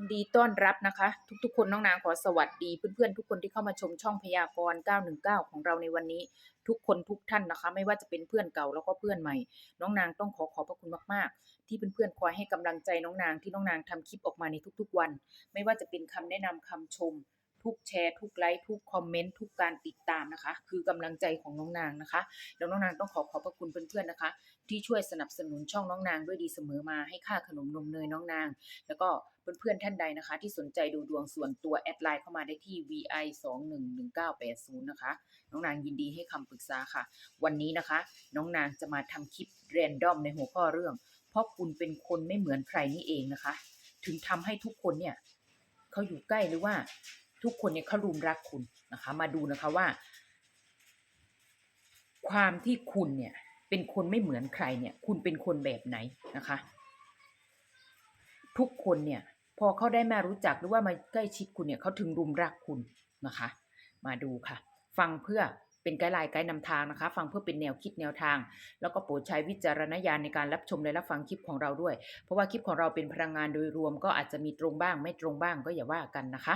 ินดีต้อนรับนะคะ ทุกๆ คนน้องนางขอสวัสดีเพื่อนๆทุกคนที่เข้ามาชมช่องพยากรณ์919 ของเราในวันนี้ ทุกคนทุกท่านนะคะ ไม่ว่าจะเป็นเพื่อนเก่าแล้วก็เพื่อนใหม่ น้องนางต้องขอขอบพระคุณมากๆ ที่เพื่อนๆคอยให้กำลังใจน้องนางที่น้องนางทำคลิปออกมาในทุกๆ วัน ไม่ว่าจะเป็นคำแนะนำคำชม ทุกแชร์ ทุกไลค์ทุกคอมเมนต์ทุกการติดตามนะคะ คือกำลังใจของน้องนางนะคะแล้วน้องนางต้องขอขอบพระคุณเพื่อนๆนะคะ ที่ช่วยสนับสนุนช่องน้องนางด้วยดีเสมอมาให้ค่าขนมนมเนยน้องนาง แล้วก็เพื่อนๆท่านใดนะคะ ที่สนใจดูดวงส่วนตัวแอดไลน์เข้ามาได้ที่ vi 2 1 1 9 8 0นะคะน้องนางยินดีให้คำปรึกษาค่ะ วันนี้นะคะ น้องนางจะมาทำคลิปเรนดอมในหัวข้อเรื่อง เพราะคุณเป็นคนไม่เหมือนใครนี่เองนะคะ ถึงทำให้ทุกคนเนี่ยเขาอยู่ใกล้หรือว่า ทุกคนเนี่ยเขารุมรักคุณนะคะ มาดูนะคะว่า ความที่คุณเนี่ย เป็นคนไม่เหมือนใครเนี่ย คุณเป็นคนแบบไหนนะคะ ทุกคนเนี่ย พอเขาได้มารู้จักหรือว่ามาใกล้ชิดคุณเนี่ยเขาถึงรุมรักคุณนะคะ มาดูค่ะ ฟังเพื่อเป็นไกด์ไลน์ไกด์นำทางนะคะ ฟังเพื่อเป็นแนวคิดแนวทาง แล้วก็โปรดใช้วิจารณญาณในการรับชมและรับฟังคลิปของเราด้วย เพราะว่าคลิปของเราเป็นพลังงานโดยรวมก็อาจจะมีตรงบ้าง ไม่ตรงบ้างก็อย่าว่ากันนะคะ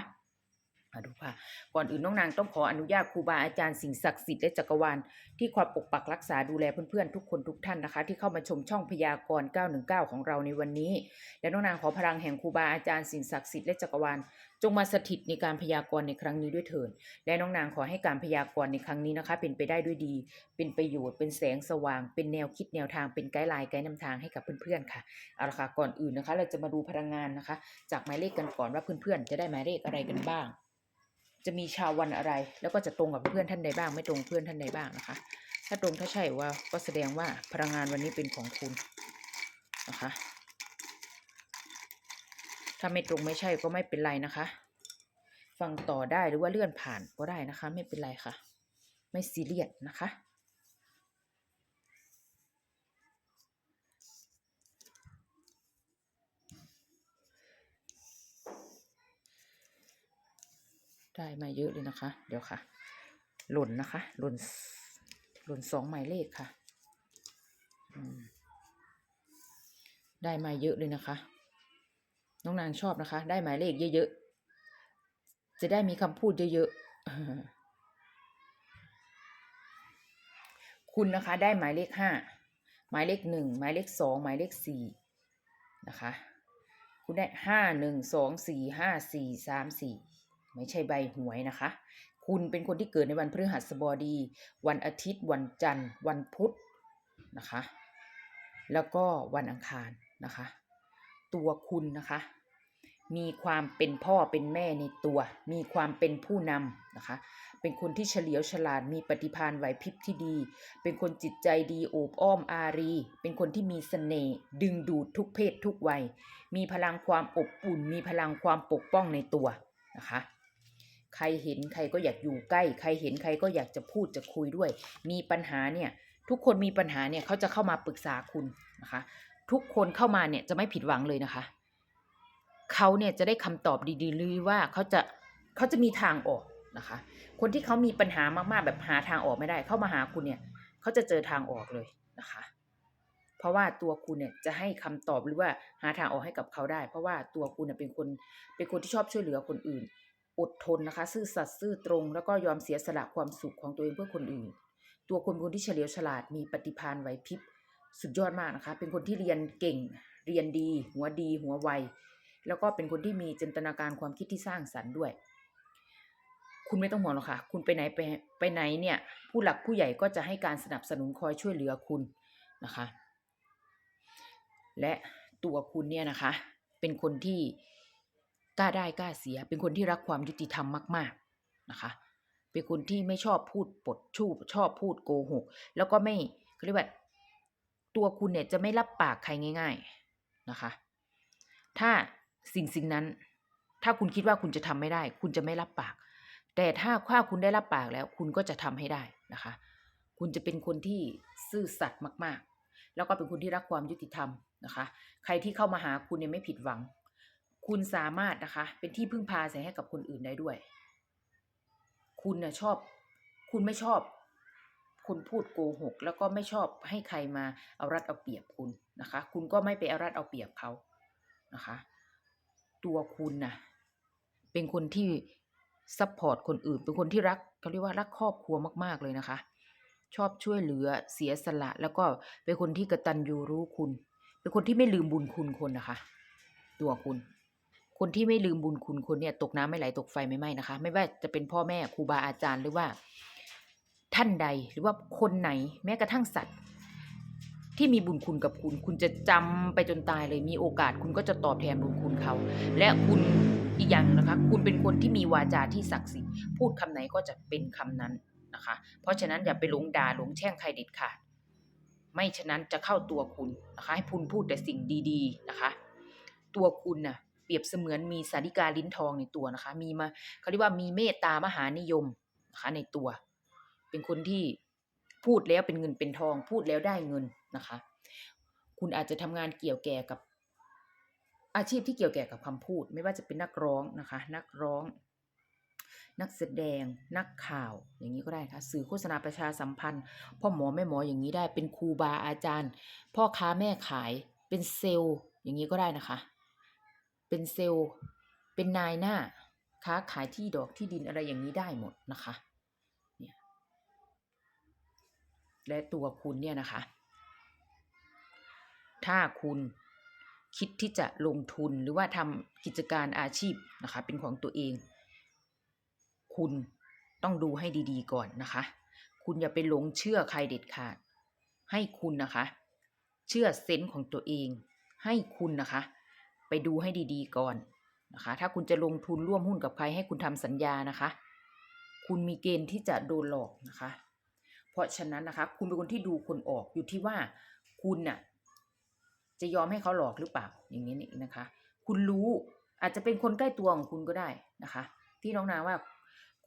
มาดูค่ะ ก่อนอื่นน้องนางต้องขออนุญาตครูบาอาจารย์สิ่งศักดิ์สิทธิ์และจักรวาลที่คอยปกปักรักษาดูแลเพื่อนๆทุกคนทุกท่านนะคะ ที่เข้ามาชมช่องพยากรณ์ 919 ของเราในวันนี้ และน้องนางขอพลังแห่งครูบาอาจารย์สิ่งศักดิ์สิทธิ์และจักรวาลจงมาสถิตในการพยากรณ์ในครั้งนี้ด้วยเถิดและน้องนางขอให้การพยากรณ์ในครั้งนี้นะคะ เป็นไปได้ด้วยดี เป็นประโยชน์เป็นแสงสว่าง เป็นแนวคิดแนวทางเป็นไกด์ไลน์ไกด์นำทางให้กับเพื่อนๆค่ะเอาละค่ะก่อนอื่นนะคะ เราจะมาดูพลังงานนะคะ จากหมายเลขกันก่อนว่าเพื่อนๆจะได้หมายเลขอะไรกันบ้าง จะมีชาววันอะไร แล้วก็จะตรงกับเพื่อนท่านใดบ้าง ไม่ตรงเพื่อนท่านใดบ้างนะคะ ถ้าตรงถ้าใช่ว่าก็แสดงว่าพลังงานวันนี้เป็นของคุณนะคะ ถ้าไม่ตรงไม่ใช่ก็ไม่เป็นไรนะคะ ฟังต่อได้หรือว่าเลื่อนผ่านก็ได้นะคะ ไม่เป็นไรค่ะ ไม่ซีเรียสนะคะ ได้มาเยอะเลยนะคะ เดี๋ยวค่ะ หล่นนะคะ หล่น หล่นสองหมายเลขค่ะ ได้มาเยอะเลยนะคะ น้องนางชอบนะคะ ได้หมายเลขเยอะๆ จะได้มีคำพูดเยอะๆ คุณนะคะ ได้หมายเลขห้า หมายเลขหนึ่ง หมายเลขสอง หมายเลขสี่นะคะ คุณได้ห้าหนึ่งสองสี่ห้าสี่สามสี่ ไม่ใช่ใบหวยนะคะ คุณเป็นคนที่เกิดในวันพฤหัสบดี วันอาทิตย์ วันจันทร์ วันพุธนะคะ แล้วก็วันอังคารนะคะ ตัวคุณนะคะ มีความเป็นพ่อเป็นแม่ในตัว มีความเป็นผู้นำนะคะ เป็นคนที่เฉลียวฉลาด มีปฏิภาณไหวพริบที่ดี เป็นคนจิตใจดีโอบอ้อมอารี เป็นคนที่มีเสน่ห์ดึงดูดทุกเพศทุกวัย มีพลังความอบอุ่น มีพลังความปกป้องในตัวนะคะ ใครเห็นใครก็อยากอยู่ใกล้ ใครเห็นใครก็อยากจะพูดจะคุยด้วย มีปัญหาเนี่ยทุกคนมีปัญหาเนี่ยเขาจะเข้ามาปรึกษาคุณนะคะ ทุกคนเข้ามาเนี่ยจะไม่ผิดหวังเลยนะคะเขาเนี่ยจะได้คำตอบดีๆหรือว่าเขาจะเขาจะมีทางออกนะคะ คนที่เขามีปัญหามากๆ แบบหาทางออกไม่ได้ เข้ามาหาคุณเนี่ยเขาจะเจอทางออกเลยนะคะ เพราะว่าตัวคุณเนี่ยจะให้คำตอบหรือว่าหาทางออกให้กับเขาได้ เพราะว่าตัวคุณเป็นคนเป็นคนที่ชอบช่วยเหลือคนอื่น อดทนนะคะ ซื่อสัตย์ซื่อตรง แล้วก็ยอมเสียสละความสุขของตัวเองเพื่อคนอื่น ตัวคุณเป็นคนที่เฉลียวฉลาดมีปฏิภาณไหวพริบสุดยอดมากนะคะ เป็นคนที่เรียนเก่ง เรียนดี หัวดี หัวไว แล้วก็เป็นคนที่มีจินตนาการความคิดที่สร้างสรรค์ด้วย คุณไม่ต้องห่วงหรอกค่ะ คุณไปไหนไปไปไหนเนี่ย ผู้หลักผู้ใหญ่ก็จะให้การสนับสนุนคอยช่วยเหลือคุณนะคะ และตัวคุณเนี่ยนะคะ เป็นคนที่ กล้าได้กล้าเสีย เป็นคนที่รักความยุติธรรมมาก ๆนะคะ เป็นคนที่ไม่ชอบพูดปดชูบชอบพูดโกหก แล้วก็ไม่เรียกว่าตัวคุณเนี่ยจะไม่รับปากใครง่าย ๆนะคะ ถ้าสิ่งสิ่งนั้น ถ้าคุณคิดว่าคุณจะทำไม่ได้ คุณจะไม่รับปาก แต่ถ้าถ้าคุณได้รับปากแล้ว คุณก็จะทำให้ได้นะคะ คุณจะเป็นคนที่ซื่อสัตย์มากๆ แล้วก็เป็นคนที่รักความยุติธรรมนะคะ ใครที่เข้ามาหาคุณเนี่ยไม่ผิดหวัง คุณสามารถนะคะ เป็นที่พึ่งพาอาศัยให้กับคนอื่นได้ด้วย คุณน่ะชอบ คุณไม่ชอบคนพูดโกหก แล้วก็ไม่ชอบให้ใครมาเอารัดเอาเปรียบคุณนะคะ คุณก็ไม่ไปเอารัดเอาเปรียบเขานะคะ ตัวคุณนะเป็นคนที่ซัพพอร์ตคนอื่น เป็นคนที่รักเขาเรียกว่ารักครอบครัวมาก ๆ เลยนะคะ ชอบช่วยเหลือเสียสละ แล้วก็เป็นคนที่กระตัญญูรู้คุณ เป็นคนที่ไม่ลืมบุญคุณคนนะคะ ตัวคุณ คนที่ไม่ลืมบุญคุณคนเนี่ยตกน้ำไม่ไหลตกไฟไม่ไหม้นะคะ ไม่ว่าจะเป็นพ่อแม่ครูบาอาจารย์หรือว่าท่านใดหรือว่าคนไหนแม้กระทั่งสัตว์ ที่มีบุญคุณกับคุณ คุณจะจำไปจนตายเลยมีโอกาสคุณก็จะตอบแทนบุญคุณเขา และคุณอีกอย่างนะคะ คุณเป็นคนที่มีวาจาที่ศักดิ์สิทธิ์พูดคำไหนก็จะเป็นคำนั้นนะคะ เพราะฉะนั้นอย่าไปหลงด่าหลงแช่งใครเด็ดขาดไม่ฉะนั้นจะเข้าตัวคุณนะคะ ให้คุณพูดแต่สิ่งดี ๆนะคะ ตัวคุณน่ะ รียบเสมือนมีสาริกาลิ้นทองในตัวนะคะ มีมาเขาเรียกว่ามีเมตตามหานิยมนะคะในตัว เป็นคนที่พูดแล้วเป็นเงินเป็นทอง พูดแล้วได้เงินนะคะ คุณอาจจะทำงานเกี่ยวแก่กับ อาชีพที่เกี่ยวแก่กับคำพูด ไม่ว่าจะเป็นนักร้องนะคะ นักร้อง นักแสดง นักข่าว อย่างนี้ก็ได้ค่ะ สื่อโฆษณาประชาสัมพันธ์ พ่อหมอแม่หมออย่างนี้ได้ เป็นครูบาอาจารย์ พ่อค้าแม่ขาย เป็นเซลล์ อย่างนี้ก็ได้นะคะ เป็นเซลล์ เป็นนายหน้า ค้าขายที่ดอกที่ดินอะไรอย่างนี้ได้หมดนะคะเนี่ยและตัวคุณเนี่ยนะคะ ถ้าคุณคิดที่จะลงทุนหรือว่าทำกิจการอาชีพนะคะ เป็นของตัวเอง คุณต้องดูให้ดีๆก่อนนะคะ คุณอย่าไปหลงเชื่อใครเด็ดขาด ให้คุณนะคะ เชื่อเซนส์ของตัวเอง ให้คุณนะคะ ไปดูให้ดีๆก่อนนะคะ ถ้าคุณจะลงทุนร่วมหุ้นกับใครให้คุณทำสัญญานะคะ คุณมีเกณฑ์ที่จะโดนหลอกนะคะ เพราะฉะนั้นนะคะ คุณเป็นคนที่ดูคนออกอยู่ที่ว่าคุณน่ะจะยอมให้เขาหลอกหรือเปล่าอย่างนี้นี่นะคะ คุณรู้อาจจะเป็นคนใกล้ตัวของคุณก็ได้นะคะ ที่น้องนาว่า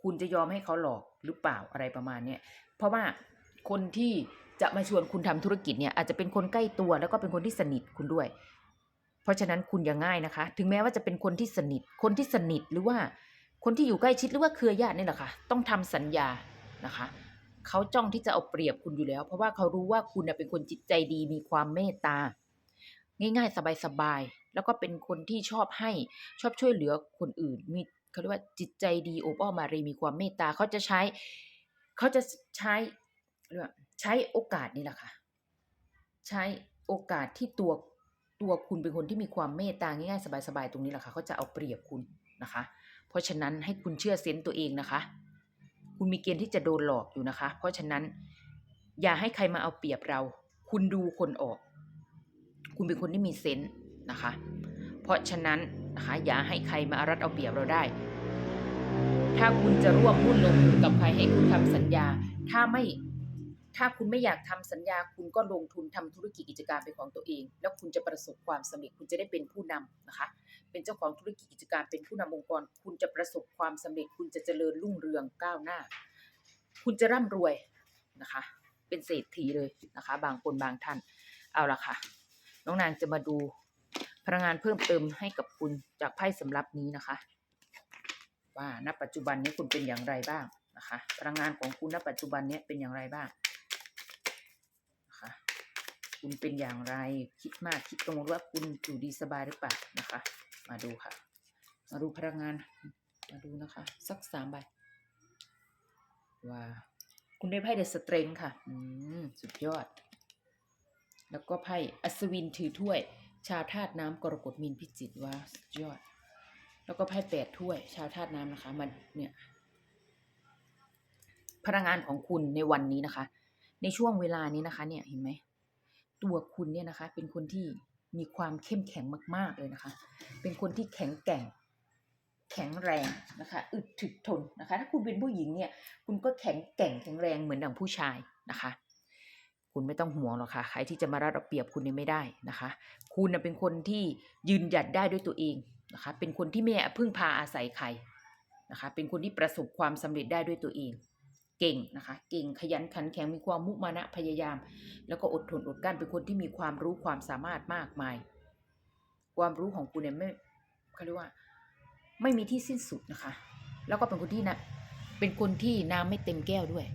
คุณจะยอมให้เขาหลอกหรือเปล่าอะไรประมาณเนี้ยเพราะว่าคนที่จะมาชวนคุณทำธุรกิจเนี่ยอาจจะเป็นคนใกล้ตัวแล้วก็เป็นคนที่สนิทคุณด้วย เพราะฉะนั้นคุณอย่าง่ายนะคะ ถึงแม้ว่าจะเป็นคนที่สนิท คนที่สนิทหรือว่าคนที่อยู่ใกล้ชิดหรือว่าเครือญาตินี่แหละค่ะ ต้องทำสัญญานะคะเขาจ้องที่จะเอาเปรียบคุณอยู่แล้ว เพราะว่าเขารู้ว่าคุณเป็นคนจิตใจดีมีความเมตตา ง่าย ๆ สบายๆแล้วก็เป็นคนที่ชอบให้ชอบช่วยเหลือคนอื่น มีเขาเรียกว่าจิตใจดีโอบอ้อมอารีมีความเมตตาเขาจะใช้เขาจะใช้เรียกว่าใช้โอกาสนี่แหละค่ะ ใช้โอกาสที่ตัว ตัวคุณเป็นคนที่มีความเมตตาง่ายๆสบายๆตรงนี้แหละค่ะเขาจะเอาเปรียบคุณนะคะ เพราะฉะนั้นให้คุณเชื่อเซนต์ตัวเองนะคะ คุณมีเกณฑ์ที่จะโดนหลอกอยู่นะคะ เพราะฉะนั้นอย่าให้ใครมาเอาเปรียบเรา คุณดูคนออก คุณเป็นคนที่มีเซนส์นะคะ เพราะฉะนั้นนะคะอย่าให้ใครมาอารัดเอาเปรียบเราได้ ถ้าคุณจะร่วมหุ้นลงทุนกับใครให้คุณทำสัญญา ถ้าไม่ ถ้าคุณไม่อยากทำสัญญาคุณก็ลงทุนทำธุรกิจกิจการเป็นของตัวเอง แล้วคุณจะประสบความสำเร็จคุณจะได้เป็นผู้นำนะคะ เป็นเจ้าของธุรกิจกิจการเป็นผู้นำองค์กร คุณจะประสบความสำเร็จ คุณจะเจริญรุ่งเรืองก้าวหน้า คุณจะร่ำรวยนะคะ เป็นเศรษฐีเลยนะคะ บางคนบางท่านเอาละค่ะ น้องนางจะมาดูพลังงานเพิ่มเติมให้กับคุณจากไพ่สำรับนี้นะคะ ว่าณปัจจุบันนี้คุณเป็นอย่างไรบ้างนะคะ พลังงานของคุณณปัจจุบันนี้เป็นอย่างไรบ้าง คุณเป็นอย่างไร คิดมากคิดกังวลว่าคุณอยู่ดีสบายหรือเปล่านะคะ มาดูค่ะ มาดูพลังงาน มาดูนะคะ สักสามใบว่าคุณได้ไพ่เดอะสเตรงค่ะ อืม สุดยอด แล้วก็ไพ่อัศวินถือถ้วย ชาวธาตุน้ำกรกฎมีนพิจิตรว่าสุดยอด แล้วก็ไพ่แปดถ้วย ชาวธาตุน้ำนะคะ มันเนี่ย พลังงานของคุณในวันนี้นะคะ ในช่วงเวลานี้นะคะ เนี่ย เห็นไหม ตัวคุณเนี่ยนะคะ เป็นคนที่มีความเข้มแข็งมาก ๆเลยนะคะ เป็นคนที่แข็งแกร่ง แข็งแรงนะคะ อึดถึกทนนะคะ ถ้าคุณเป็นผู้หญิงเนี่ย คุณก็แข็งแกร่งแข็งแรงเหมือนดังผู้ชายนะคะ คุณไม่ต้องห่วงหรอกค่ะ ใครที่จะมารัดเอาเปรียบคุณเนี่ยไม่ได้นะคะ คุณเป็นคนที่ยืนหยัดได้ด้วยตัวเองนะคะ เป็นคนที่ไม่พึ่งพาอาศัยใครนะคะ เป็นคนที่ประสบความสำเร็จได้ด้วยตัวเอง เก่งนะคะ เก่งขยันขันแข็งมีความมุมานะพยายาม แล้วก็อดทนอดกั้นเป็นคนที่มีความรู้ความสามารถมากมาย ความรู้ของคุณเนี่ยไม่เขาเรียกว่า ไม่มีที่สิ้นสุดนะคะ แล้วก็เป็นคนที่นะเป็นคนที่น้ำไม่เต็มแก้วด้วย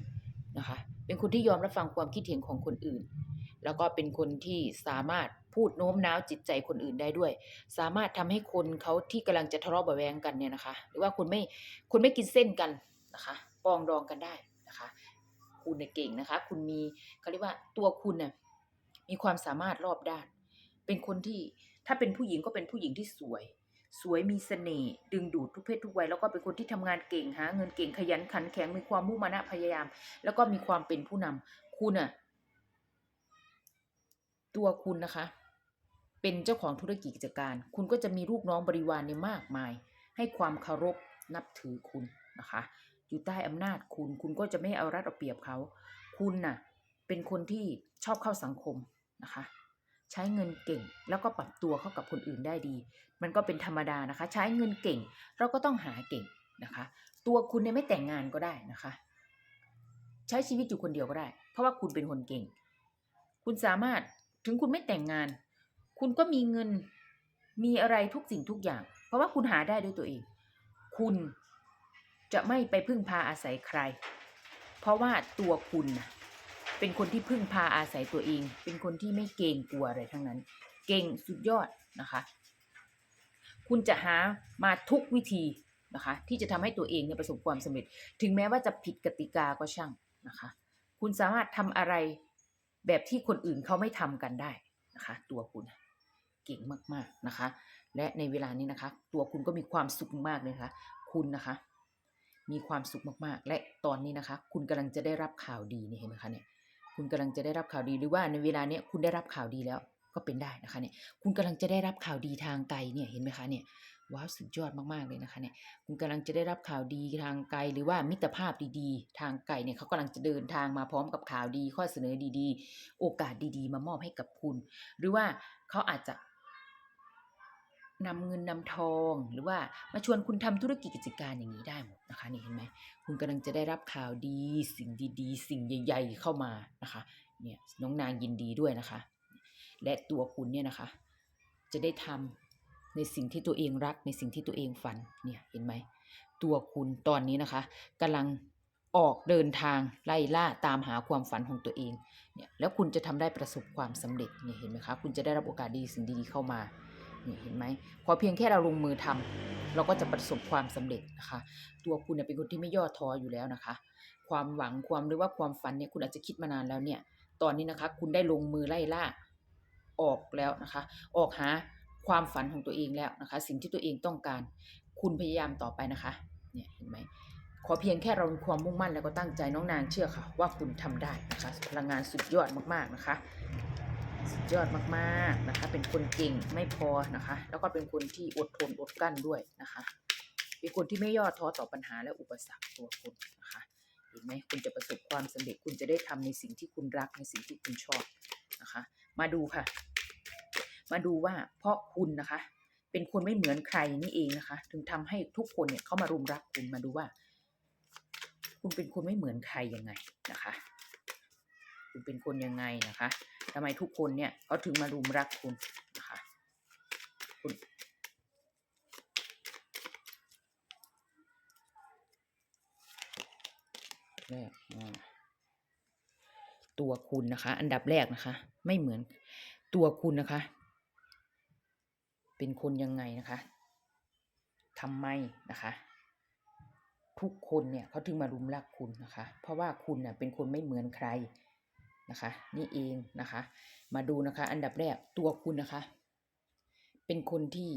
นะคะ เป็นคนที่ยอมรับฟังความคิดเห็นของคนอื่น แล้วก็เป็นคนที่สามารถพูดโน้มน้าวจิตใจคนอื่นได้ด้วย สามารถทำให้คนเขาที่กำลังจะทะเลาะเบาะแวงกันเนี่ยนะคะ หรือว่าคุณไม่คุณไม่กินเส้นกันนะคะปองดองกันได้ คุณเนี่ยเก่งนะคะ คุณมีเขาเรียกว่าตัวคุณเนี่ยมีความสามารถรอบด้าน เป็นคนที่ถ้าเป็นผู้หญิงก็เป็นผู้หญิงที่สวย สวยมีเสน่ห์ดึงดูดทุกเพศทุกวัยแล้วก็เป็นคนที่ทำงานเก่งหาเงินเก่งขยันขันแข็งมีความมุ่งมั่นพยายาม แล้วก็มีความเป็นผู้นำคุณอะตัวคุณนะคะ เป็นเจ้าของธุรกิจกิจการ คุณก็จะมีลูกน้องบริวารเนี่ยมากมาย ให้ความเคารพนับถือคุณนะคะ อยู่ใต้อำนาจคุณ คุณก็จะไม่เอารัดเอาเปรียบเขา คุณน่ะ เป็นคนที่ชอบเข้าสังคมนะคะ ใช้เงินเก่งแล้วก็ปรับตัวเข้ากับคนอื่นได้ดี มันก็เป็นธรรมดานะคะ ใช้เงินเก่ง เราก็ต้องหาเก่งนะคะ ตัวคุณเนี่ยไม่แต่งงานก็ได้นะคะ ใช้ชีวิตอยู่คนเดียวก็ได้ เพราะว่าคุณเป็นคนเก่ง คุณสามารถถึงคุณไม่แต่งงาน คุณก็มีเงินมีอะไรทุกสิ่งทุกอย่าง เพราะว่าคุณหาได้ด้วยตัวเอง คุณ จะไม่ไปพึ่งพาอาศัยใคร เพราะว่าตัวคุณนะเป็นคนที่พึ่งพาอาศัยตัวเอง เป็นคนที่ไม่เกรงกลัวอะไรทั้งนั้น เก่งสุดยอดนะคะ คุณจะหามาทุกวิธีนะคะ ที่จะทำให้ตัวเองเนี่ยประสบความสำเร็จ ถึงแม้ว่าจะผิดกติกาก็ช่างนะคะ คุณสามารถทำอะไรแบบที่คนอื่นเขาไม่ทำกันได้นะคะ ตัวคุณเก่งมากๆนะคะ และในเวลานี้นะคะ ตัวคุณก็มีความสุขมากเลยนะคะ คุณนะคะ มีความสุขมากๆ และตอนนี้นะคะ คุณกำลังจะได้รับข่าวดีนี่เห็นไหมคะเนี่ยคุณกำลังจะได้รับข่าวดีหรือว่าในเวลาเนี้ยคุณได้รับข่าวดีแล้วก็เป็นได้นะคะเนี่ยคุณกำลังจะได้รับข่าวดีทางไกลเนี่ยเห็นไหมคะเนี่ยว้าวสุดยอดมากๆเลยนะคะเนี่ยคุณกำลังจะได้รับข่าวดีทางไกลหรือว่ามิตรภาพดีๆ ทางไกลเนี่ยเขากำลังจะเดินทางมาพร้อมกับข่าวดี ข้อเสนอดีๆ โอกาสดีๆ มามอบให้กับคุณ หรือว่าเขาอาจจะ นำเงินนำทองหรือว่ามาชวนคุณทำธุรกิจกิจการอย่างนี้ได้หมดนะคะนี่เห็นไหมคุณกำลังจะได้รับข่าวดี สิ่งดีๆ สิ่งใหญ่ ๆ เข้ามานะคะเนี่ยน้องนางยินดีด้วยนะคะ และตัวคุณเนี่ยนะคะ จะได้ทำในสิ่งที่ตัวเองรักในสิ่งที่ตัวเองฝันเนี่ยเห็นไหมตัวคุณตอนนี้นะคะกำลังออกเดินทางไล่ล่าตามหาความฝันของตัวเองเนี่ยแล้วคุณจะทำได้ประสบความสำเร็จเนี่ยเห็นไหมคะ คุณจะได้รับโอกาสดีสิ่งดีๆเข้ามา นี่เห็นไหมพอเพียงแค่เราลงมือทำเราก็จะประสบความสำเร็จนะคะ ตัวคุณเนี่ยเป็นคนที่ไม่ย่อท้ออยู่แล้วนะคะ ความหวังความหรือว่าความฝันเนี่ยคุณอาจจะคิดมานานแล้วเนี่ย ตอนนี้นะคะ คุณได้ลงมือไล่ล่าออกแล้วนะคะ ออกหาความฝันของตัวเองแล้วนะคะ สิ่งที่ตัวเองต้องการ คุณพยายามต่อไปนะคะเนี่ยเห็นไหมขอเพียงแค่เรามีความมุ่งมั่นแล้วก็ตั้งใจน้องนางเชื่อค่ะ ว่าคุณทำได้นะคะพลังงานสุดยอดมากๆนะคะ สุดยอดมากๆนะคะ เป็นคนเก่งไม่พอนะคะ แล้วก็เป็นคนที่อดทนอดกลั้นด้วยนะคะ เป็นคนที่ไม่ย่อท้อต่อปัญหาและอุปสรรคตัวคุณนะคะเห็นไหมคุณจะประสบความสำเร็จคุณจะได้ทำในสิ่งที่คุณรักในสิ่งที่คุณชอบนะคะ มาดูค่ะ มาดูว่าเพราะคุณนะคะ เป็นคนไม่เหมือนใครนี่เองนะคะ ถึงทำให้ทุกคนเนี่ยเข้ามารุมรักคุณมาดูว่า คุณเป็นคนไม่เหมือนใครยังไงนะคะ คุณเป็นคนยังไงนะคะทำไมทุกคนเนี่ยเขาถึงมารุมรักคุณนะคะคุณแรกตัวคุณนะคะ อันดับแรกนะคะ ไม่เหมือนตัวคุณนะคะ เป็นคนยังไงนะคะทำไมนะคะ ทุกคนเนี่ยเขาถึงมารุมรักคุณนะคะ เพราะว่าคุณเน่ยเป็นคนไม่เหมือนใคร นะคะ นี่เองนะคะ มาดูนะคะ อันดับแรกตัวคุณนะคะ เป็นคนที่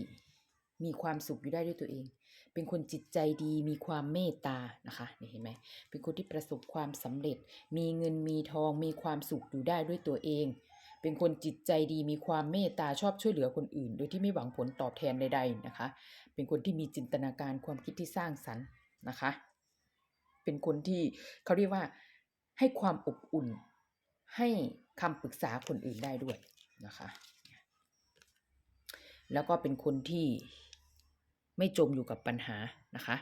มีความสุขอยู่ได้ด้วยตัวเอง เป็นคนจิตใจดี มีความเมตตานะคะนี่เห็นไหม เป็นคนที่ประสบความสำเร็จ มีเงินมีทอง มีความสุขอยู่ได้ด้วยตัวเอง เป็นคนจิตใจดี มีความเมตตาชอบช่วยเหลือคนอื่น โดยที่ไม่หวังผลตอบแทนใดๆนะคะ เป็นคนที่มีจินตนาการความคิดที่สร้างสรรค์นะคะ เป็นคนที่เขาเรียกว่าให้ความอบอุ่น ให้คำปรึกษาคนอื่นได้ด้วยนะคะ แล้วก็เป็นคนที่ไม่จมอยู่กับปัญหานะคะ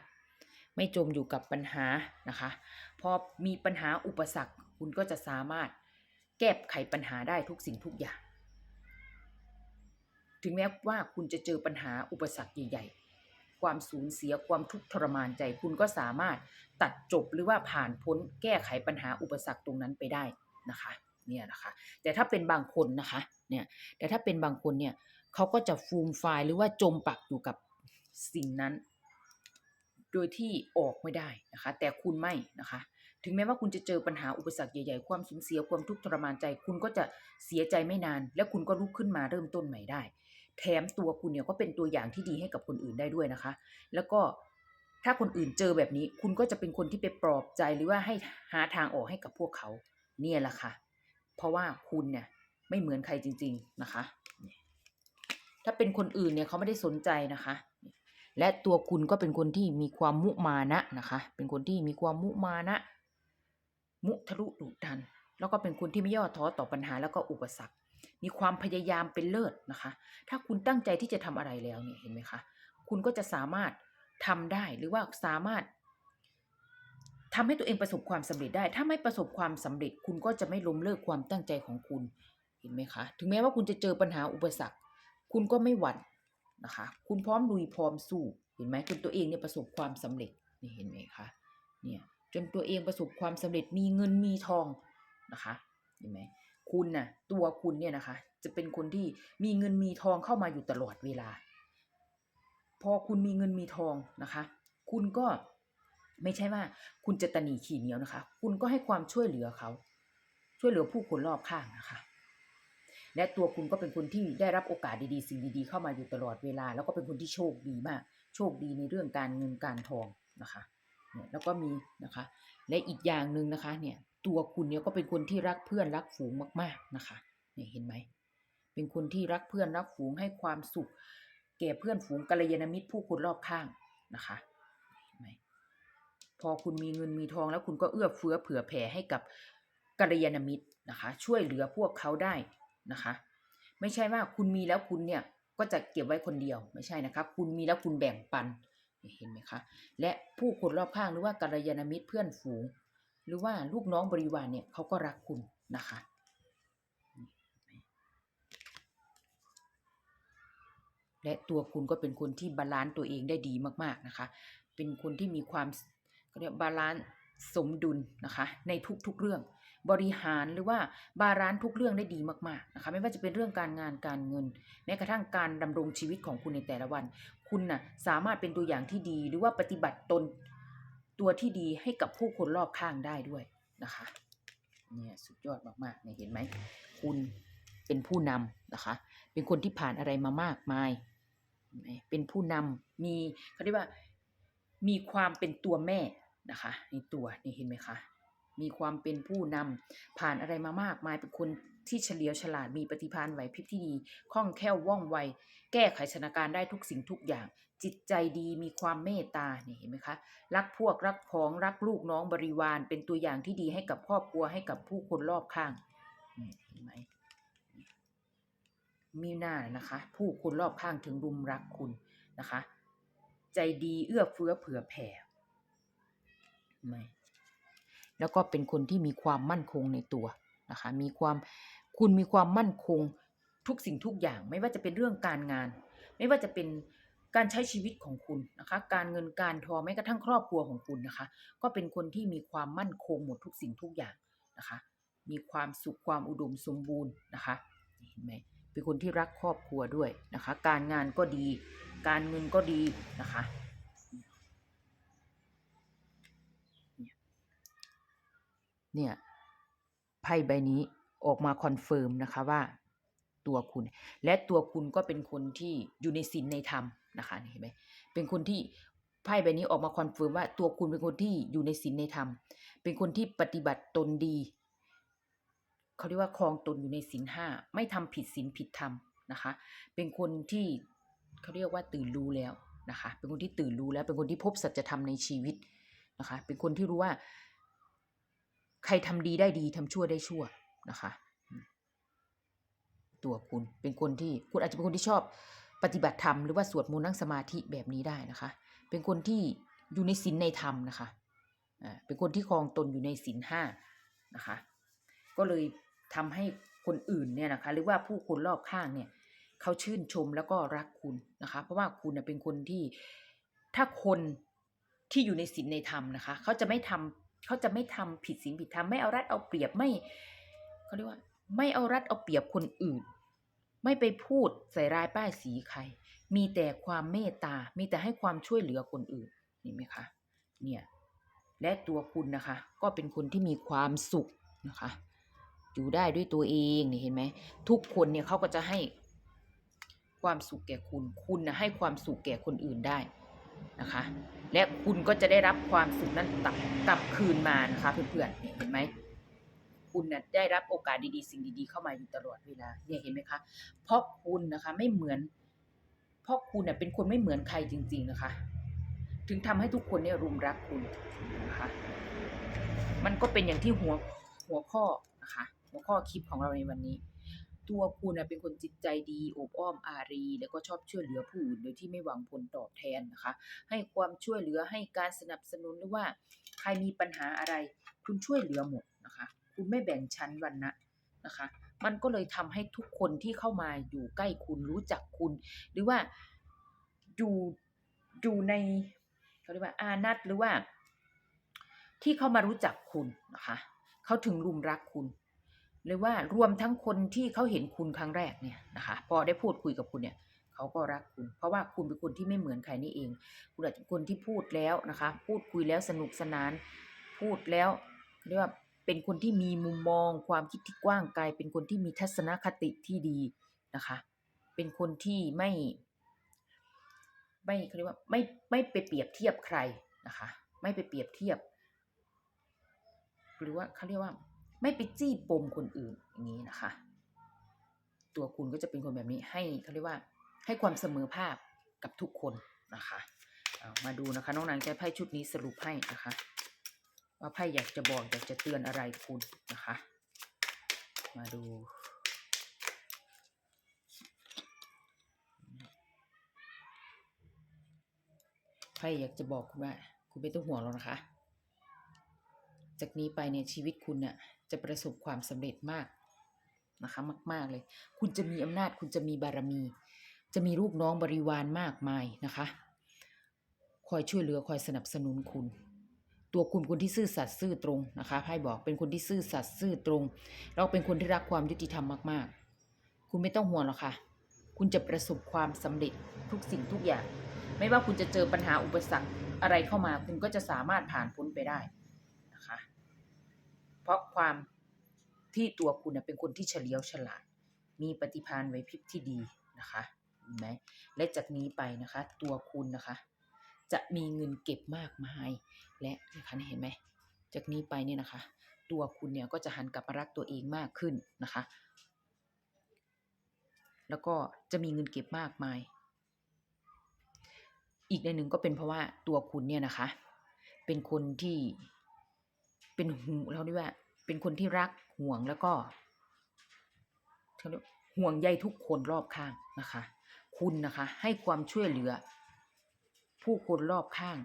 ไม่จมอยู่กับปัญหานะคะ พอมีปัญหาอุปสรรคคุณก็จะสามารถแก้ไขปัญหาได้ทุกสิ่งทุกอย่าง ถึงแม้ว่าคุณจะเจอปัญหาอุปสรรคใหญ่ๆ ความสูญเสียความทุกข์ทรมานใจ คุณก็สามารถตัดจบหรือว่าผ่านพ้นแก้ไขปัญหาอุปสรรคตรงนั้นไปได้ นะคะเนี่ยนะคะแต่ถ้าเป็นบางคนนะคะเนี่ยแต่ถ้าเป็นบางคนเนี่ยเขาก็จะฟูมไฟายหรือว่าจมปักอยู่กับสิ่งนั้น โดยที่ออกไม่ได้นะคะ แต่คุณไม่นะคะ ถึงแม้ว่าคุณจะเจอปัญหาอุปสรรคใหญ่ๆ ความสูญเสียความทุกข์ทรมานใจ คุณก็จะเสียใจไม่นาน แล้วคุณก็ลุกขึ้นมาเริ่มต้นใหม่ได้ แถมตัวคุณเนี่ยก็เป็นตัวอย่างที่ดีให้กับคนอื่นได้ด้วยนะคะ แล้วก็ถ้าคนอื่นเจอแบบนี้ คุณก็จะเป็นคนที่ไปปลอบใจหรือว่าให้หาทางออกให้กับพวกเขา เนี่ยแหละค่ะ เพราะว่าคุณเนี่ยไม่เหมือนใครจริง ๆนะคะ ถ้าเป็นคนอื่นเนี่ยเขาไม่ได้สนใจนะคะ และตัวคุณก็เป็นคนที่มีความมุมานะนะคะ เป็นคนที่มีความมุมานะ มุทะลุดุดัน แล้วก็เป็นคนที่ไม่ย่อท้อต่อปัญหาแล้วก็อุปสรรค มีความพยายามเป็นเลิศนะคะ ถ้าคุณตั้งใจที่จะทำอะไรแล้วเนี่ยเห็นไหมคะ คุณก็จะสามารถทำได้หรือว่าสามารถ ทำให้ตัวเองประสบความสำเร็จได้ ถ้าไม่ประสบความสำเร็จ คุณก็จะไม่ล้มเลิกความตั้งใจของคุณ เห็นไหมคะ ถึงแม้ว่าคุณจะเจอปัญหาอุปสรรค คุณก็ไม่หวั่นนะคะ คุณพร้อมลุยพร้อมสู้ เห็นไหมจนตัวเองเนี่ยประสบความสำเร็จ นี่เห็นไหมคะ เนี่ยจนตัวเองประสบความสำเร็จ มีเงินมีทองนะคะ เห็นไหมคุณน่ะ ตัวคุณเนี่ยนะคะ จะเป็นคนที่มีเงินมีทองเข้ามาอยู่ตลอดเวลา พอคุณมีเงินมีทองนะคะ คุณก็ ไม่ใช่ว่าคุณจะตนีขี่เหนียวนะคะ คุณก็ให้ความช่วยเหลือเขา ช่วยเหลือผู้คนรอบข้างนะคะ และตัวคุณก็เป็นคนที่ได้รับโอกาสดีๆ สิ่งดีๆ เข้ามาอยู่ตลอดเวลา แล้วก็เป็นคนที่โชคดีมาก โชคดีในเรื่องการเงินการทองนะคะเนี่ยแล้วก็มีนะคะ และอีกอย่างหนึ่งนะคะเนี่ยตัวคุณเนี่ยก็เป็นคนที่รักเพื่อนรักฝูงมาก ๆนะคะเนี่ยเห็นไหมเป็นคนที่รักเพื่อนรักฝูงให้ความสุข แก่เพื่อนฝูงกัลยาณมิตรผู้คนรอบข้างนะคะ พอคุณมีเงินมีทองแล้วคุณก็เอื้อเฟื้อเผื่อแผ่ให้กับกัลยาณมิตรนะคะ ช่วยเหลือพวกเขาได้นะคะ ไม่ใช่ว่าคุณมีแล้วคุณเนี่ยก็จะเก็บไว้คนเดียวไม่ใช่นะคะคุณมีแล้วคุณแบ่งปันเห็นไหมคะ และผู้คนรอบข้างหรือว่ากัลยาณมิตรเพื่อนฝูง หรือว่าลูกน้องบริวารเนี่ยเขาก็รักคุณนะคะและตัวคุณก็เป็นคนที่บาลานซ์ตัวเองได้ดีมาก ๆ นะคะ เป็นคนที่มีความ เขารียกบาลานซ์สมดุลนะคะในทุกๆเรื่องบริหารหรือว่าบาลานซ์ทุกเรื่องได้ดีมากๆนะคะไม่ว่าจะเป็นเรื่องการงานการเงิน แม้กระทั่งการดำรงชีวิตของคุณในแต่ละวัน คุณน่ะสามารถเป็นตัวอย่างที่ดีหรือว่าปฏิบัติตนตัวที่ดีให้กับผู้คนรอบข้างได้ด้วยนะคะเนี่ยสุดยอดมากๆเนี่ยเห็นไหมคุณเป็นผู้นำนะคะ เป็นคนที่ผ่านอะไรมามากมายเห็นไหมเป็นผู้นำมีเขาเรียกว่ามีความเป็นตัวแม่ นะคะในตัวนี่เห็นไหมคะมีความเป็นผู้นำผ่านอะไรมามากมายเป็นคนที่เฉลียวฉลาดมีปฏิภาณไหวพริบที่ดีคล่องแคล่วว่องไว แก้ไขสถานการณ์ได้ทุกสิ่งทุกอย่าง จิตใจดีมีความเมตตาเนี่ยเห็นไหมคะ รักพวกรักพ้องรักลูกน้องบริวาร เป็นตัวอย่างที่ดีให้กับครอบครัวให้กับผู้คนรอบข้างเห็นไหมมีหน้านะคะ ผู้คนรอบข้างถึงรุมรักคุณนะคะ ใจดีเอื้อเฟื้อเผื่อแผ่ ไหมแล้วก็เป็นคนที่มีความมั่นคงในตัวนะคะ มีความคุณมีความมั่นคงทุกสิ่งทุกอย่าง ไม่ว่าจะเป็นเรื่องการงาน ไม่ว่าจะเป็นการใช้ชีวิตของคุณนะคะ การเงินการทองแม้กระทั่งครอบครัวของคุณนะคะ ก็เป็นคนที่มีความมั่นคงหมดทุกสิ่งทุกอย่างนะคะ มีความสุขความอุดมสมบูรณ์นะคะเห็นไหมเป็นคนที่รักครอบครัวด้วยนะคะ การงานก็ดี การเงินก็ดีนะคะ เนี่ยไพ่ใบนี้ออกมาคอนเฟิร์มนะคะว่าตัวคุณ และตัวคุณก็เป็นคนที่อยู่ในศีลในธรรมนะคะเห็นไหมเป็นคนที่ไพ่ใบนี้ออกมาคอนเฟิร์มว่าตัวคุณเป็นคนที่อยู่ในศีลในธรรม เป็นคนที่ปฏิบัติตนดี เขาเรียกว่าครองตนอยู่ในศีลห้าไม่ทำผิดศีลผิดธรรมนะคะ เป็นคนที่เขาเรียกว่าตื่นรู้แล้วนะคะ เป็นคนที่ตื่นรู้แล้ว เป็นคนที่พบสัจธรรมในชีวิตนะคะ เป็นคนที่รู้ว่า ใครทำดีได้ดีทำชั่วได้ชั่วนะคะ ตัวคุณเป็นคนที่คุณอาจจะเป็นคนที่ชอบปฏิบัติธรรมหรือว่าสวดมนต์นั่งสมาธิแบบนี้ได้นะคะ เป็นคนที่อยู่ในศีลในธรรมนะคะเป็นคนที่ครองตนอยู่ในศีลห้านะคะ ก็เลยทำให้คนอื่นเนี่ยนะคะ หรือว่าผู้คนรอบข้างเนี่ยเขาชื่นชมแล้วก็รักคุณนะคะ เพราะว่าคุณเป็นคนที่ถ้าคนที่อยู่ในศีลในธรรมนะคะ เขาจะไม่ทำ เขาจะไม่ทำผิดศีลผิดธรรมไม่เอารัดเอาเปรียบไม่เขาเรียกว่า ไม่เอารัดเอาเปรียบคนอื่น ไม่ไปพูดใส่ร้ายป้ายสีใคร มีแต่ความเมตตา มีแต่ให้ความช่วยเหลือคนอื่นเห็นไหมคะ เนี่ย และตัวคุณนะคะ ก็เป็นคนที่มีความสุขนะคะ อยู่ได้ด้วยตัวเองนี่เห็นไหมทุกคนเนี่ยเขาก็จะให้ความสุขแก่คุณ คุณนะให้ความสุขแก่คนอื่นได้นะคะ และคุณก็จะได้รับความสุขนั้นกลับกลับคืนมานะคะเพื่อนๆเนี่ยเห็นไหมคุณนะได้รับโอกาสดีๆ สิ่งดีๆ เข้ามาอยู่ตลอดเวลาเนี่ยเห็นไหมคะ เพราะคุณนะคะไม่เหมือน เพราะคุณเนี่ยเป็นคนไม่เหมือนใครจริง ๆนะคะ ถึงทำให้ทุกคนเนี่ยรุมรักคุณนะคะ มันก็เป็นอย่างที่หัวหัวข้อนะคะ หัวข้อคลิปของเราในวันนี้ ตัวคุณเป็นคนจิตใจดีโอบอ้อมอารี แล้วก็ชอบช่วยเหลือผู้อื่นโดยที่ไม่หวังผลตอบแทนนะคะ ให้ความช่วยเหลือให้การสนับสนุนหรือว่า ใครมีปัญหาอะไร คุณช่วยเหลือหมดนะคะ คุณไม่แบ่งชั้นวรรณะนะคะ มันก็เลยทำให้ทุกคนที่เข้ามาอยู่ใกล้คุณรู้จักคุณ หรือว่าอยู่อยู่ในเขาเรียกว่าอานัตหรือว่า ที่เขามารู้จักคุณนะคะ เขาถึงรุมรักคุณ หรือว่ารวมทั้งคนที่เขาเห็นคุณครั้งแรกเนี่ยนะคะพอได้พูดคุยกับคุณเนี่ยเขาก็รักคุณ เพราะว่าคุณเป็นคนที่ไม่เหมือนใครนี่เอง คุณอาจจะเป็นคนที่พูดแล้วนะคะ พูดคุยแล้วสนุกสนาน พูดแล้วเรียกว่าเป็นคนที่มีมุมมอง ความคิดที่กว้างไกล เป็นคนที่มีทัศนคติที่ดีนะคะ เป็นคนที่ไม่ ไม่เขาเรียกว่าไม่ไม่ไปเปรียบเทียบใครนะคะ ไม่ไปเปรียบเทียบ หรือว่าเขาเรียกว่า ไม่ไปจี้ปมคนอื่นอย่างนี้นะคะ ตัวคุณก็จะเป็นคนแบบนี้ให้เขาเรียกว่าให้ความเสมอภาคกับทุกคนนะคะามาดูนะคะ น้องนางจะไพ่ชุดนี้สรุปให้นะคะ ว่าไพ่อยากจะบอกอยากจะเตือนอะไรคุณนะคะ มาดูไพ่อยากจะบอกคุณว่า คุณไม่ต้องห่วงแล้วนะคะ จากนี้ไปเนี่ยชีวิตคุณเนี่ย จะประสบความสำเร็จมากนะคะมาก ๆเลย คุณจะมีอำนาจคุณจะมีบารมี จะมีลูกน้องบริวารมากมายนะคะคอยช่วยเหลือคอยสนับสนุนคุณ ตัวคุณคนที่ซื่อสัตย์ซื่อตรงนะคะไพ่บอกเป็นคนที่ซื่อสัตย์ซื่อตรง เราเป็นคนที่รักความยุติธรรมมาก ๆ คุณไม่ต้องห่วงหรอกค่ะคุณจะประสบความสำเร็จทุกสิ่งทุกอย่าง ไม่ว่าคุณจะเจอปัญหาอุปสรรคอะไรเข้ามา คุณก็จะสามารถผ่านพ้นไปได้ เพราะความที่ตัวคุณเป็นคนที่เฉลียวฉลาด มีปฏิภาณไหวพริบที่ดีนะคะเห็นไหมและจากนี้ไปนะคะ ตัวคุณนะคะ จะมีเงินเก็บมากมาย และนะคะเห็นไหมจากนี้ไปเนี่ยนะคะ ตัวคุณเนี่ยก็จะหันกลับมารักตัวเองมากขึ้นนะคะ แล้วก็จะมีเงินเก็บมากมาย อีกในหนึ่งก็เป็นเพราะว่าตัวคุณเนี่ยนะคะ เป็นคนที่ เป็นหูเราเรียว่า เป็นคนที่รักห่วงแล้วก็เรียกห่วงใยทุกคนรอบข้างนะคะ คุณนะคะ ให้ความช่วยเหลือ ผู้คนรอบข้าง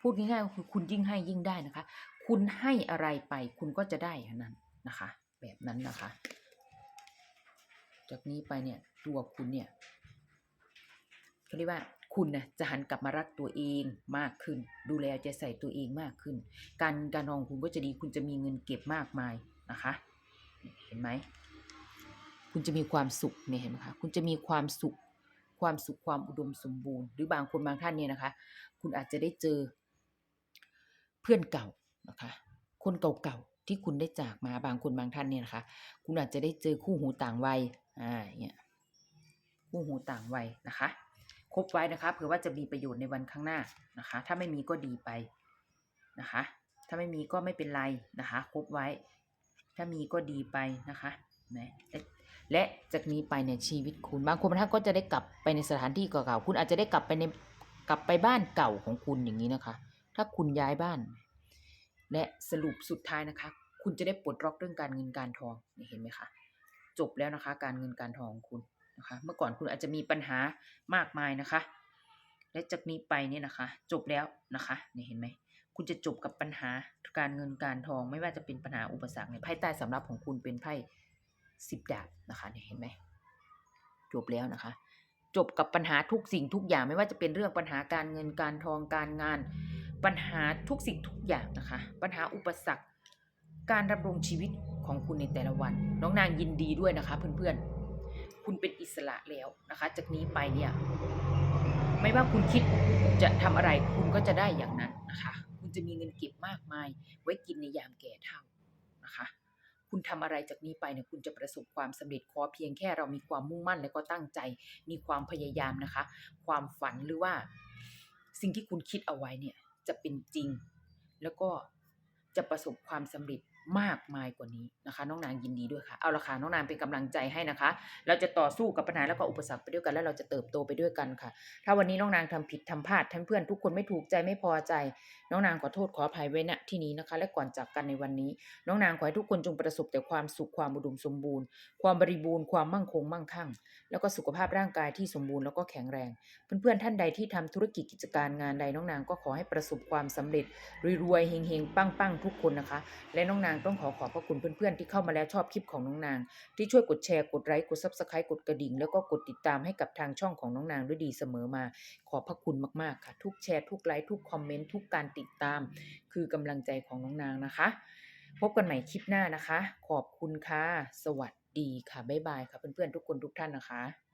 พูดง่ายๆคือคุณยิ่งให้ยิ่งได้นะคะ คุณให้อะไรไป คุณก็จะได้อันนั้นนะคะ แบบนั้นนะคะ จากนี้ไปเนี่ยตัวคุณเนี่ยเขาเรียกว่า คุณนะจะหันกลับมารักตัวเองมากขึ้น ดูแลใจใส่ตัวเองมากขึ้น การการนองคุณก็จะดีคุณจะมีเงินเก็บมากมายนะคะ เห็นไหมคุณจะมีความสุขเนี่ยเห็นไหมคะคุณจะมีความสุขความสุขความอุดมสมบูรณ์ หรือบางคนบางท่านเนี่ยนะคะ คุณอาจจะได้เจอเพื่อนเก่านะคะ คนเก่าๆที่คุณได้จากมาบางคนบางท่านเนี่ยนะคะ คุณอาจจะได้เจอคู่หูต่างวัยอ่าเนี่ยคู่หูต่างวัยนะคะ คบไว้นะคะเผื่อว่าจะมีประโยชน์ในวันข้างหน้านะคะ ถ้าไม่มีก็ดีไปนะคะ ถ้าไม่มีก็ไม่เป็นไรนะคะคบไว้ ถ้ามีก็ดีไปนะคะนะและจากนี้ไปเนี่ยชีวิตคุณบางคนบางท่านก็จะได้กลับไปในสถานที่เก่าๆคุณอาจจะได้กลับไปในกลับไปบ้านเก่าของคุณอย่างนี้นะคะ ถ้าคุณย้ายบ้าน และสรุปสุดท้ายนะคะ คุณจะได้ปลดล็อกเรื่องการเงินการทองเห็นไหมคะจบแล้วนะคะ การเงินการทองของคุณ นะคะ เมื่อก่อนคุณอาจจะมีปัญหามากมายนะคะ และจากนี้ไปเนี่ยนะคะ จบแล้วนะคะนี่เห็นไหมคุณจะจบกับปัญหาการเงินการทองไม่ว่าจะเป็นปัญหาอุปสรรคในไพ่ใต้สำรับของคุณเป็นไพ่สิบดาบนะคะเนี่ยเห็นไหมจบแล้วนะคะ จบกับปัญหาทุกสิ่งทุกอย่างไม่ว่าจะเป็นเรื่องปัญหาการเงินการทองการงาน ปัญหาทุกสิ่งทุกอย่างนะคะ ปัญหาอุปสรรค การดำรงชีวิตของคุณในแต่ละวัน น้องนางยินดีด้วยนะคะ เพื่อนๆ คุณเป็นอิสระแล้วนะคะ จากนี้ไปเนี่ยไม่ว่าคุณคิดจะทำอะไรคุณก็จะได้อย่างนั้นนะคะ คุณจะมีเงินเก็บมากมาย ไว้กินในยามแก่เฒ่านะคะ คุณทำอะไรจากนี้ไปเนี่ยคุณจะประสบความสำเร็จขอเพียงแค่เรามีความมุ่งมั่นและก็ตั้งใจ มีความพยายามนะคะ ความฝันหรือว่า สิ่งที่คุณคิดเอาไว้เนี่ยจะเป็นจริง แล้วก็จะประสบความสำเร็จ มากมายกว่านี้นะคะ น้องนางยินดีด้วยค่ะ เอาละค่ะน้องนางเป็นกำลังใจให้นะคะ เราจะต่อสู้กับปัญหาแล้วก็อุปสรรคไปด้วยกัน แล้วเราจะเติบโตไปด้วยกันค่ะ ถ้าวันนี้น้องนางทำผิดทำพลาดท่านเพื่อนทุกคนไม่ถูกใจไม่พอใจ น้องนางขอโทษขออภัยไว้ณที่นี้นะคะ และก่อนจากกันในวันนี้ น้องนางขอให้ทุกคนจงประสบแต่ความสุขความอุดมสมบูรณ์ ความบริบูรณ์ความมั่งคงมั่งคั่ง แล้วก็สุขภาพร่างกายที่สมบูรณ์แล้วก็แข็งแรง เพื่อนๆท่านใดที่ทำธุรกิจกิจการงานใดน้องนางก็ขอให้ประสบความสำเร็จรวยๆเฮงๆปังๆทุกคนนะคะ และน้องนางต้องขอขอบพระคุณเพื่อนๆ ที่เข้ามาแล้วชอบคลิปของน้องนาง ที่ช่วยกดแชร์กดไลค์กด subscribe กดกระดิ่ง แล้วก็กดติดตามให้กับทางช่องของน้องนางด้วยดีเสมอมา ขอบพระคุณมากๆค่ะ ทุกแชร์ทุกไลค์ทุกคอมเมนต์ทุกการติดตาม คือกำลังใจของน้องนางนะคะ พบกันใหม่คลิปหน้านะคะ ขอบคุณค่ะ สวัสดีค่ะบ๊ายบายค่ะเพื่อนๆทุกคนทุกท่านนะคะ